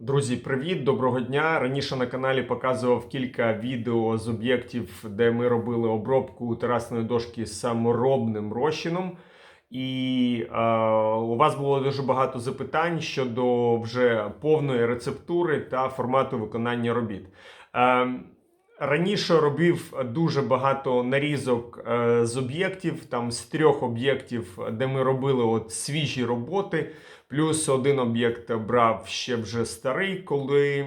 Друзі, привіт, доброго дня. Раніше на каналі показував кілька відео з об'єктів, де ми робили обробку терасної дошки саморобним розчином. І е, у вас було дуже багато запитань щодо вже повної рецептури та формату виконання робіт. Е, Раніше робив дуже багато нарізок е, з об'єктів, там з трьох об'єктів, де ми робили от свіжі роботи. Плюс один об'єкт брав ще вже старий, коли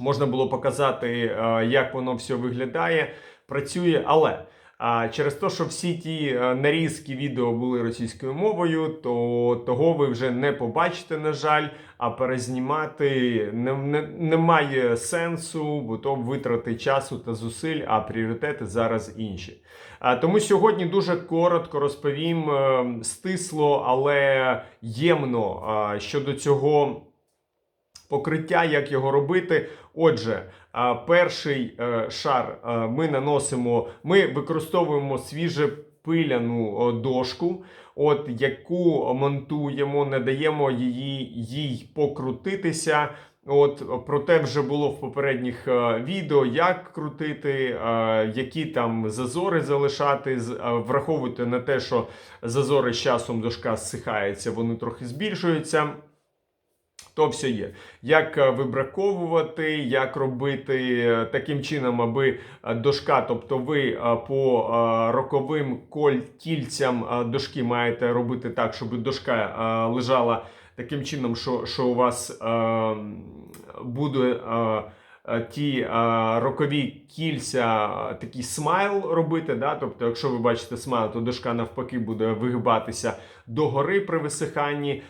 можна було показати, е, як воно все виглядає, працює. Але а через те, що всі ті е, нарізки відео були російською мовою, то того ви вже не побачите, на жаль, а перезнімати не, не, немає сенсу, бо то витрати часу та зусиль, а пріоритети зараз інші. А, Тому сьогодні дуже коротко розповім е, стисло, але ємно щодо цього покриття, як його робити. Отже, перший е, шар е, ми наносимо, ми використовуємо свіже пиляну дошку, от яку монтуємо, не даємо її їй покрутитися. От про те вже було в попередніх е, відео, як крутити, е, які там зазори залишати. З- е, Враховуйте на те, що зазори з часом дошка зсихається, вони трохи збільшуються. То все є. Як е, вибраковувати, як робити е, таким чином, аби е, дошка, тобто ви по роковим коль кільцям дошки маєте робити так, щоб дошка лежала таким чином, що, що у вас е, буде. Е, Ті е, рокові кільця, е, такий смайл робити. Да? Тобто, якщо ви бачите смайл, то дошка навпаки буде вигибатися догори при висиханні.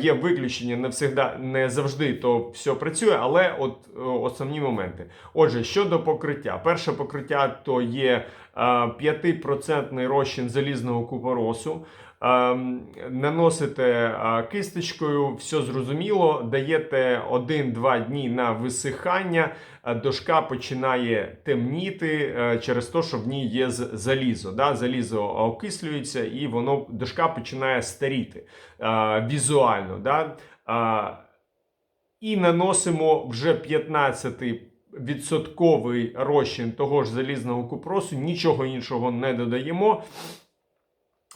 Є виключення, не всегда, не завжди то все працює, але от основні моменти. Отже, щодо покриття, перше покриття то є е, 5% розчин залізного купоросу. Ем, Наносите е, кисточкою, все зрозуміло, даєте 1-2 дні на висихання, е, дошка починає темніти е, через те, що в ній є залізо. Да? Залізо окислюється і воно дошка починає старіти візуально. Да? І наносимо вже 15 відсотковий розчин того ж залізного купросу, нічого іншого не додаємо.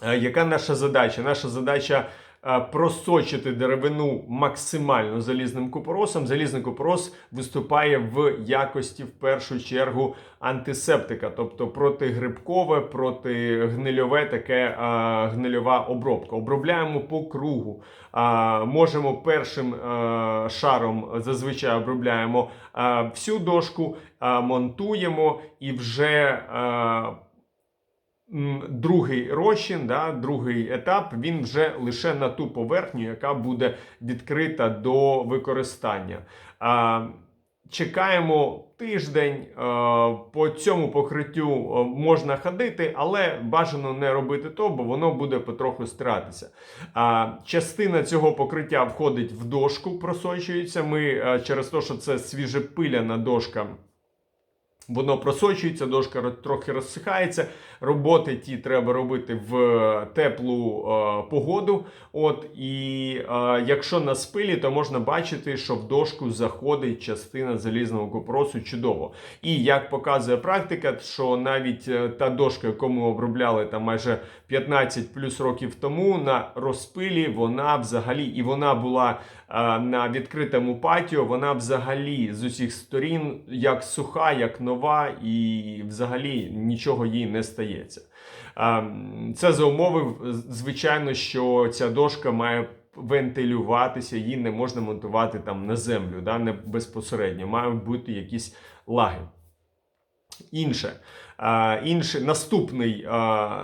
Е, Яка наша задача? Наша задача е, просочити деревину максимально залізним купоросом. Залізний купорос виступає в якості в першу чергу антисептика, тобто протигрибкове, протигнильове таке е, гнильова обробка. Обробляємо по кругу. Е, Можемо першим е, шаром зазвичай обробляємо е, всю дошку, е, монтуємо і вже. м, другий розчин, да, другий етап, він вже лише на ту поверхню, яка буде відкрита до використання. А, Чекаємо тиждень. е, По цьому покриттю е, можна ходити, але бажано не робити то, бо воно буде потроху стиратися. Частина цього покриття входить в дошку, просочується. Ми е, через те, що це свіжепиляна дошка. Воно просочується, дошка ро- трохи розсихається. Роботи ті треба робити в теплу е, погоду. От і е, якщо на спилі, то можна бачити, що в дошку заходить частина залізного купросу чудово. І як показує практика, що навіть е, та дошка, яку ми обробляли там майже 15 плюс років тому, на розпилі вона взагалі і вона була е, на відкритому патіо, вона взагалі з усіх сторін як суха, як нова, і взагалі нічого їй не стається. Це за умови, звичайно, що ця дошка має вентилюватися, її не можна монтувати там на землю, да, не безпосередньо. Мають бути якісь лаги. Інше. Інший наступний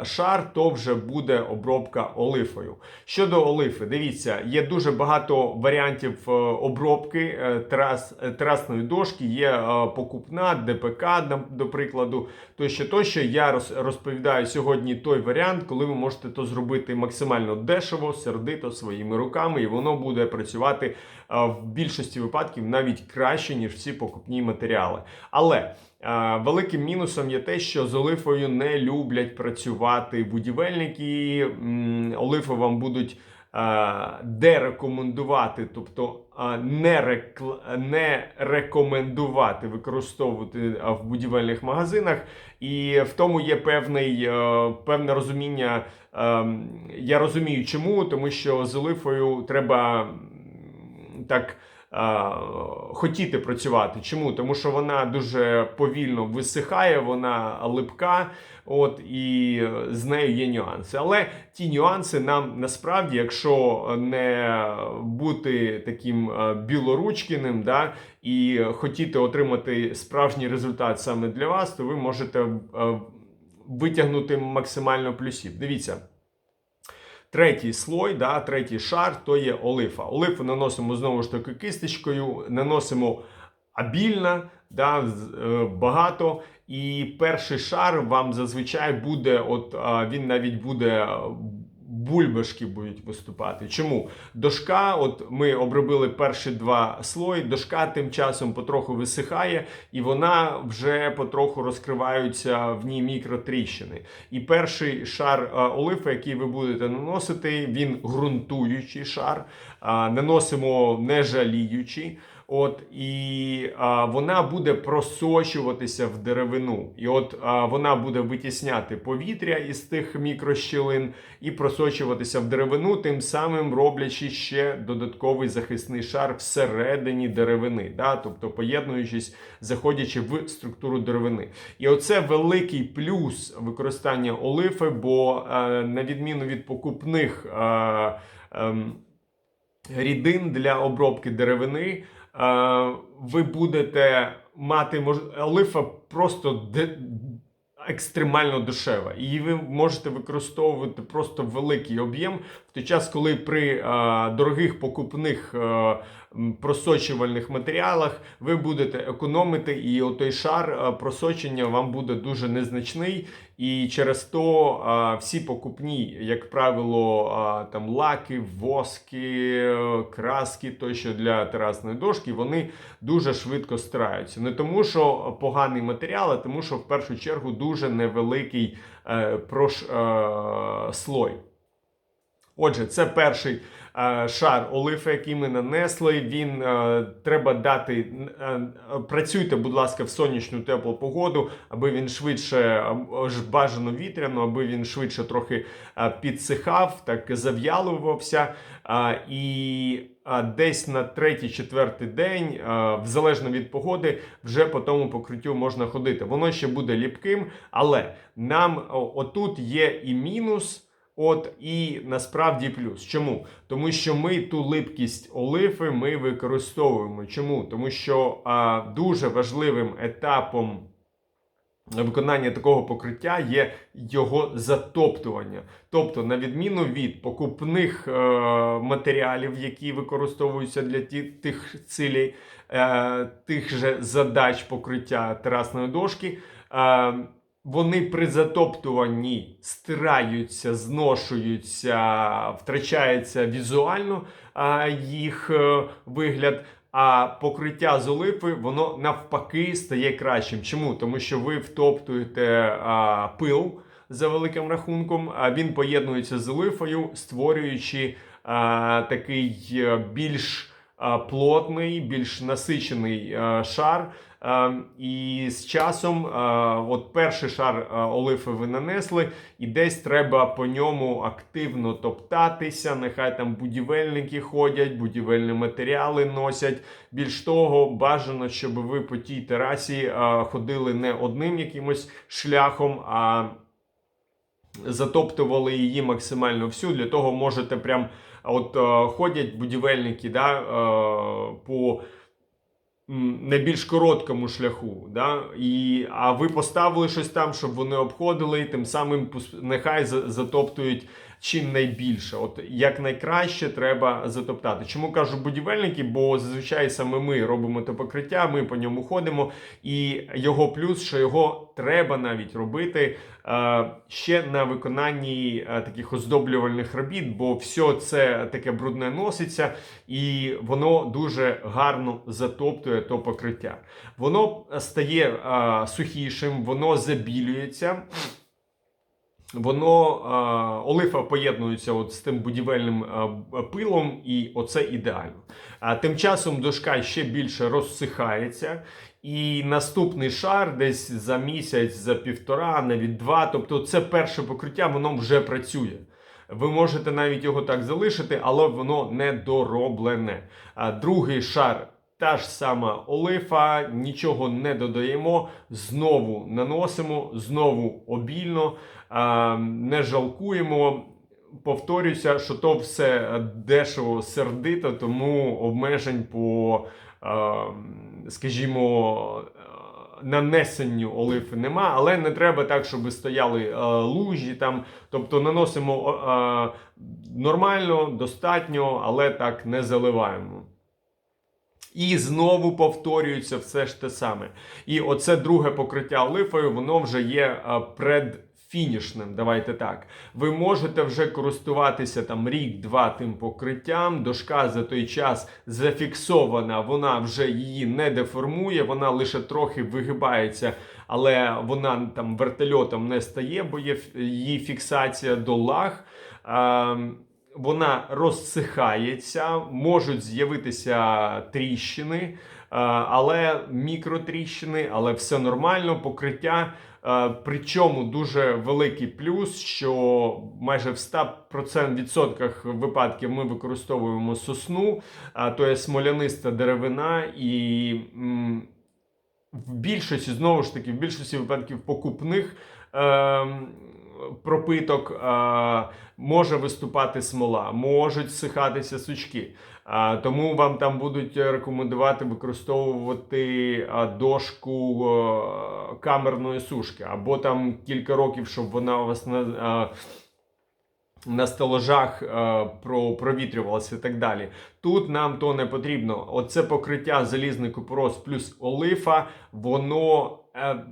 шар то вже буде обробка олифою. Щодо олифи, дивіться, є дуже багато варіантів е, обробки е, трас, е, трасної дошки. Є покупна, ДПК, до прикладу. Тощо, тощо я роз- розповідаю сьогодні той варіант, коли ви можете то зробити максимально дешево, сердито своїми руками, і воно буде працювати в більшості випадків навіть краще, ніж всі покупні матеріали. Але Великим мінусом є те, що з олифою не люблять працювати будівельники. Олифи вам будуть де рекомендувати, тобто не, рекл... не рекомендувати використовувати в будівельних магазинах, і в тому є певний, е, певне розуміння. е, Я розумію, чому, тому що з олифою треба так. Хотіти працювати. Чому? Тому що вона дуже повільно висихає, вона липка, от і з нею є нюанси. Але ті нюанси нам насправді, якщо не бути таким е, білоручкіним, да, і хотіти отримати справжній результат саме для вас, то ви можете е, витягнути максимально плюсів. Дивіться. Третій слой, да, третій шар то є олифа. Олифу наносимо знову ж таки кисточкою, наносимо абільно, да, е, багато. І перший шар вам зазвичай буде, от він навіть буде а, бульбашки будуть виступати. Чому? Дошка, от ми обробили перші два слої, дошка тим часом потроху висихає, і вона вже потроху розкриваються в ній мікротріщини. І перший шар а, олифи, який ви будете наносити, він ґрунтуючий шар. Наносимо не жаліючи. От і а, вона буде просочуватися в деревину, і от а, вона буде витісняти повітря із тих мікрощілин і просочуватися в деревину, тим самим роблячи ще додатковий захисний шар всередині деревини, да? тобто поєднуючись, заходячи в структуру деревини. І оце великий плюс використання олифи, бо е, на відміну від покупних. Е, ем, рідин для обробки деревини, ви будете мати мож... олифа просто екстремально дешева. І ви можете використовувати просто великий об'єм в той час, коли при е, дорогих покупних. е, Просочувальних матеріалах ви будете економити, і отой шар просочення вам буде дуже незначний, і через то а, всі покупні, як правило, а, там лаки, воски, краски тощо для терасної дошки, вони дуже швидко стираються. Не тому, що поганий матеріал, а тому, що в першу чергу дуже невеликий е, прош, е, слой. Отже, це перший е, шар олифи, який ми нанесли. Він е, треба дати. е, працюйте, будь ласка, в сонячну теплу погоду, аби він швидше е, бажано вітряно, аби він швидше трохи е, підсихав, так зав'ялувався. Е, і е, десь на третій-четвертий день, е, залежно від погоди, вже по тому покриттю можна ходити. Воно ще буде ліпким, але нам отут є і мінус. От і насправді плюс. Чому? Тому що ми ту липкість олифи ми використовуємо. Чому? Тому що а, дуже важливим етапом виконання такого покриття є його затоптування. Тобто, на відміну від покупних е, матеріалів, які використовуються для тих цілей, е, тих же задач покриття терасної дошки. Е, вони при затоптуванні стираються, зношуються, втрачається візуально їх е, вигляд. А покриття з олифи, воно навпаки стає кращим. Чому? Тому що ви втоптуєте а, пил за великим рахунком, а він поєднується з олифою, створюючи а, такий е, більш плотний, більш насичений шар. Е, І з часом, е, от перший шар е, олифи ви нанесли, і десь треба по ньому активно топтатися. Нехай там будівельники ходять, будівельні матеріали носять. Більш того, бажано, щоб ви по тій терасі е, ходили не одним якимось шляхом, а затоптували її максимально всю. Для того можете прям от е, ходять будівельники да, е, по найбільш короткому шляху. Да? І, а ви поставили щось там, щоб вони обходили, і тим самим нехай за- затоптують чим найбільше. От як найкраще треба затоптати. Чому кажу будівельники? Бо зазвичай саме ми робимо те покриття, ми по ньому ходимо, і його плюс, що його треба навіть робити е, ще на виконанні е, таких оздоблювальних робіт, бо все це таке брудне носиться, і воно дуже гарно затоптує то покриття. Воно стає е, сухішим, воно забілюється. Воно е, олифа поєднується от з тим будівельним е, пилом, і оце ідеально. А тим часом дошка ще більше розсихається. І наступний шар десь за місяць, за півтора, навіть два. Тобто, це перше покриття, воно вже працює. Ви можете навіть його так залишити, але воно не дороблене. А другий шар. Та ж сама олифа, нічого не додаємо, знову наносимо, знову обільно, не жалкуємо. Повторюся, що то все дешево сердито, тому обмежень по, скажімо, нанесенню олифи нема, але не треба так, щоб стояли лужі там. Тобто наносимо нормально, достатньо, але так не заливаємо. І знову повторюється все ж те саме. І оце друге покриття олифою, воно вже є е, предфінішним. Давайте так. Ви можете вже користуватися там рік-два тим покриттям. Дошка за той час зафіксована, вона вже її не деформує, вона лише трохи вигибається, але вона там вертольотом не стає, бо є її фіксація до лаг. Ем, вона розсихається, можуть з'явитися тріщини, е, але мікротріщини, але все нормально, покриття. Е, Причому дуже великий плюс, що майже в 100% відсотках випадків ми використовуємо сосну, то є смоляниста деревина, і в більшості, знову ж таки, в більшості випадків покупних. Пропиток е, може виступати смола, можуть сихатися сучки. А, тому вам там будуть рекомендувати використовувати а, дошку е, камерної сушки, або там кілька років, щоб вона у вас на, а, на стелажах е, про, провітрювалася і так далі. Тут нам то не потрібно. Оце покриття залізний купорос плюс олифа, воно е,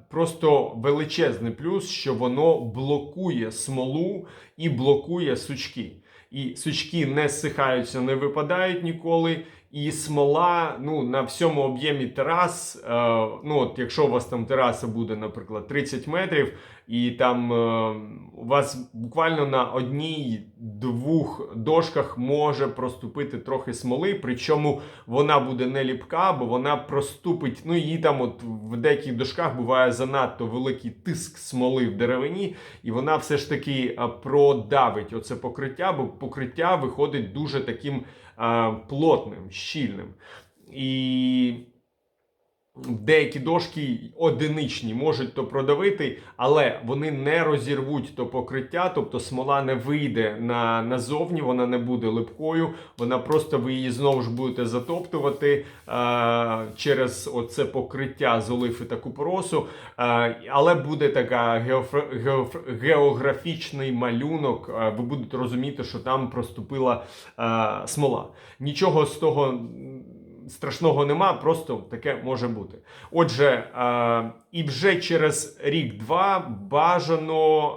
просто величезний плюс, що воно блокує смолу і блокує сучки. І сучки не зсихаються, не випадають ніколи. І смола ну, на всьому об'ємі терас. Е, ну, от якщо у вас там тераса буде, наприклад, 30 метрів, і там е, у вас буквально на одній-двох дошках може проступити трохи смоли, причому вона буде не ліпка, бо вона проступить. Ну, її там, от в деяких дошках буває занадто великий тиск смоли в деревині, і вона все ж таки е, продавить оце покриття, бо покриття виходить дуже таким е, плотним, щільним. І деякі дошки одиничні можуть то продавити, але вони не розірвуть то покриття, тобто смола не вийде на, назовні, вона не буде липкою, вона просто ви її знову ж будете затоптувати е, через оце покриття з олифи та купоросу. Е, але буде така геофр- геофр- географічний малюнок. е, ви будете розуміти, що там проступила е, смола. Нічого з того. Страшного нема, просто таке може бути. Отже, е, і вже через рік-два бажано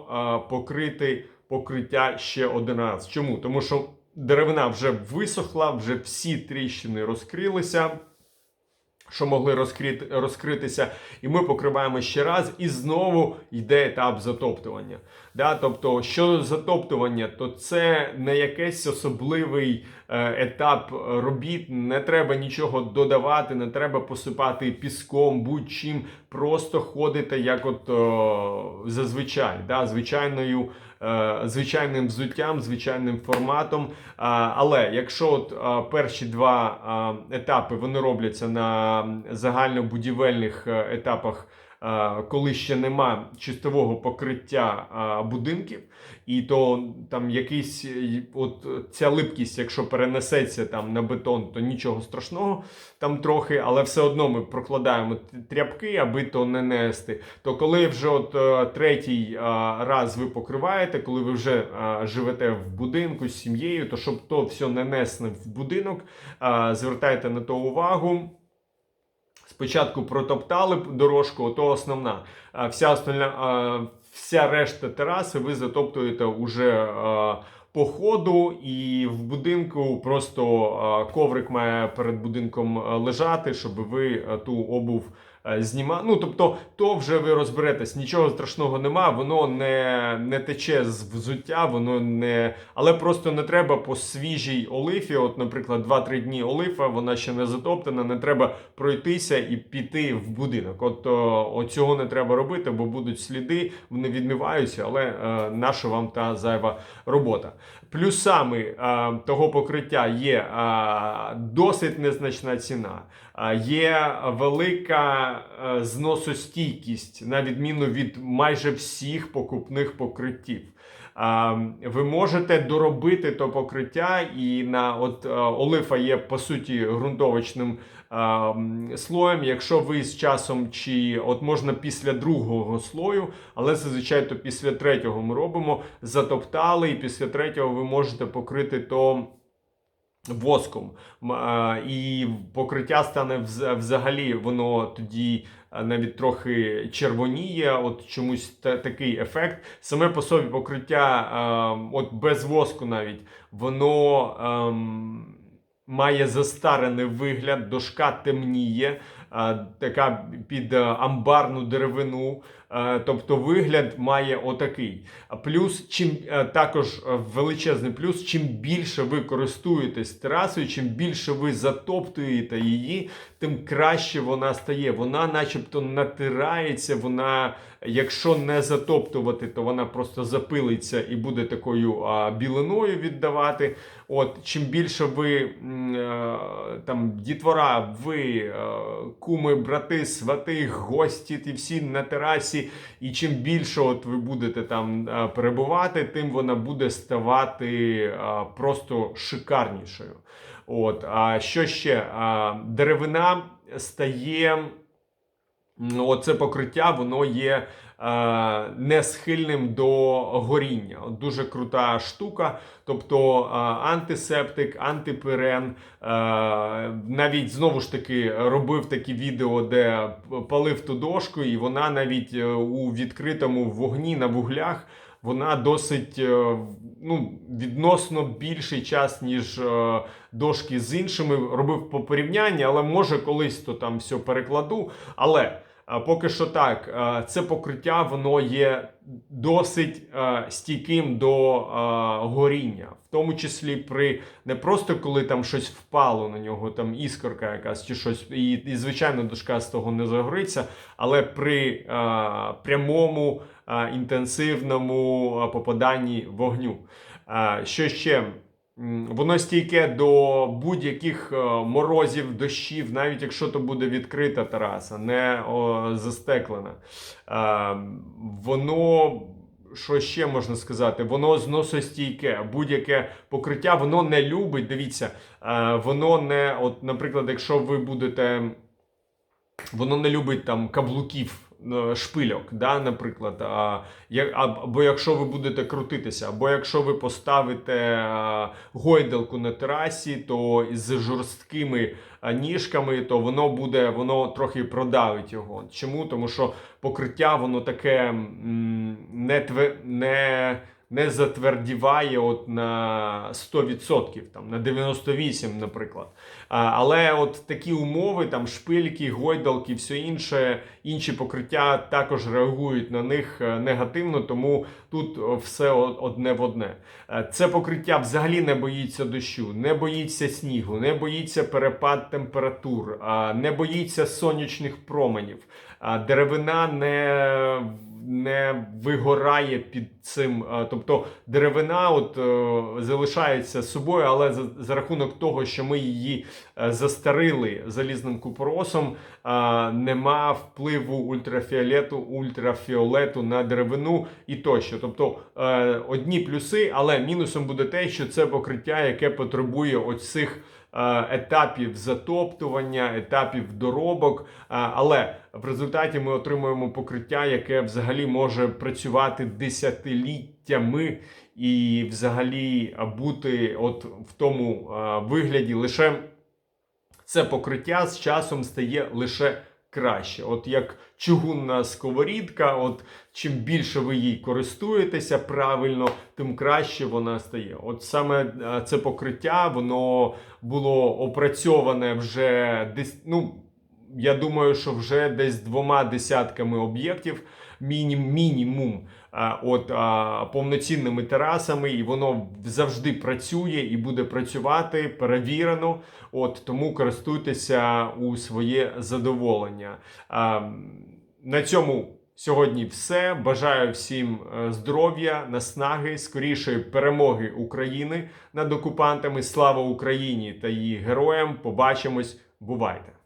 е, покрити покриття ще один раз. Чому? Тому що деревина вже висохла, вже всі тріщини розкрилися. Що могли розкрити, розкритися, і ми покриваємо ще раз, і знову йде етап затоптування. Да? Тобто, що затоптування, то це не якийсь особливий е, етап робіт, не треба нічого додавати, не треба посипати піском, будь-чим. Просто ходите як от о, зазвичай, да? звичайною. Е, Звичайним взуттям, звичайним форматом. Але якщо от перші два етапи вони робляться на загальнобудівельних е, етапах, коли ще нема чистового покриття будинків, і то там якийсь е, от ця липкість, якщо перенесеться там на бетон, то нічого страшного там трохи, але все одно ми прокладаємо тряпки, аби то не нести. То коли вже от е, третій е, раз ви покриваєте, коли ви вже е, живете в будинку з сім'єю, то щоб то все не несли в будинок, е, звертайте на то увагу. Спочатку протоптали дорожку, ото основна. А Вся остальна, а, вся решта тераси ви затоптуєте уже а, по ходу, і в будинку просто а, коврик має перед будинком лежати, щоб ви ту обув е, зніма. Ну тобто, то вже ви розберетесь, нічого страшного нема, воно не, не тече з взуття, воно не. Але просто не треба по свіжій олифі. От, наприклад, 2-3 дні олифа, вона ще не затоптана, не треба пройтися і піти в будинок. От о, о, цього не треба робити, бо будуть сліди, вони відмиваються, але е, наша вам та зайва робота. Плюсами е, того покриття є е, досить незначна ціна, е, є велика е, зносостійкість, на відміну від майже всіх покупних покриттів. А, Ви можете доробити то покриття, і на от е, олифа є по суті ґрунтовочним а, слоєм. Якщо ви з часом, чи от можна після другого слою, але зазвичай то після третього ми робимо, затоптали, і після третього ви можете покрити то. Воском і покриття стане взагалі, воно тоді навіть трохи червоніє. От чомусь та- такий ефект. Саме по собі покриття, от без воску навіть, воно ем, має застарений вигляд, дошка темніє, а, така під амбарну деревину. Е, Тобто вигляд має отакий. Плюс, чим е, також е, величезний плюс, чим більше ви користуєтесь терасою, чим більше ви затоптуєте її, тим краще вона стає. Вона, начебто, натирається. Вона, якщо не затоптувати, то вона просто запилиться і буде такою а, білиною віддавати. От чим більше ви там дітвора, ви куми, брати, свати, гості, ті всі на терасі, і чим більше от ви будете там е, перебувати, тим вона буде ставати е, просто шикарнішою. От, а що ще? Деревина стає. Оце покриття, воно є не схильним до горіння. От Дуже крута штука. Тобто е, антисептик, антипирен. Е, навіть знову ж таки робив такі відео, де палив ту дошку, і вона навіть е, у відкритому вогні на вуглях. Вона досить е, ну, відносно більший час, ніж е, дошки з іншими. Робив по порівнянні, але може колись то там все перекладу. Але поки що так, е, це покриття воно є досить е, стійким до е, горіння, в тому числі при не просто коли там щось впало на нього, там іскорка якась чи щось, і, і звичайно дошка з того не загориться, але при прямому інтенсивному попаданні вогню. Що ще? Воно стійке до будь-яких е, морозів, дощів, навіть якщо то буде відкрита тераса, не о, застеклена. Е, Воно, що ще можна сказати, воно зносостійке. Будь-яке покриття, воно не любить. Дивіться, е, воно не, от, наприклад, якщо ви будете. Воно не любить там каблуків, шпильок, да, наприклад. Або якщо ви будете крутитися, або якщо ви поставите а, гойдалку на терасі, то з жорсткими а, ніжками, то воно буде, воно трохи продавить його. Чому? Тому що покриття воно таке не, не, не затвердіває от на 100%, там, на 98%, наприклад. Але от такі умови, там шпильки, гойдалки, все інше, інші покриття також реагують на них е, негативно, тому тут е, все одне в одне. Е, Це покриття взагалі не боїться дощу, не боїться снігу, не боїться перепад температур, не боїться сонячних променів. Деревина не, не вигорає під цим. Тобто деревина от, е, залишається собою, але за, за рахунок того, що ми її е, застарили залізним купоросом, нема впливу ультрафіолету, ультрафіолету на деревину і тощо. Тобто е, одні плюси, але мінусом буде те, що це покриття, яке потребує оцих е, етапів затоптування, етапів доробок. Е, Але в результаті ми отримуємо покриття, яке взагалі може працювати десятиліттями і взагалі бути от в тому вигляді лише це покриття з часом стає лише краще. От як чугунна сковорідка, от чим більше ви їй користуєтеся правильно, тим краще вона стає. От саме це покриття, воно було опрацьоване вже десь, ну. Я думаю, що вже десь двома десятками об'єктів, мінім, мінімум, а, от а, повноцінними терасами, і воно завжди працює і буде працювати перевірено. От тому користуйтеся у своє задоволення. А, на цьому сьогодні все. Бажаю всім е, здоров'я, наснаги, скорішої перемоги України над окупантами. Слава Україні та її героям! Побачимось, бувайте!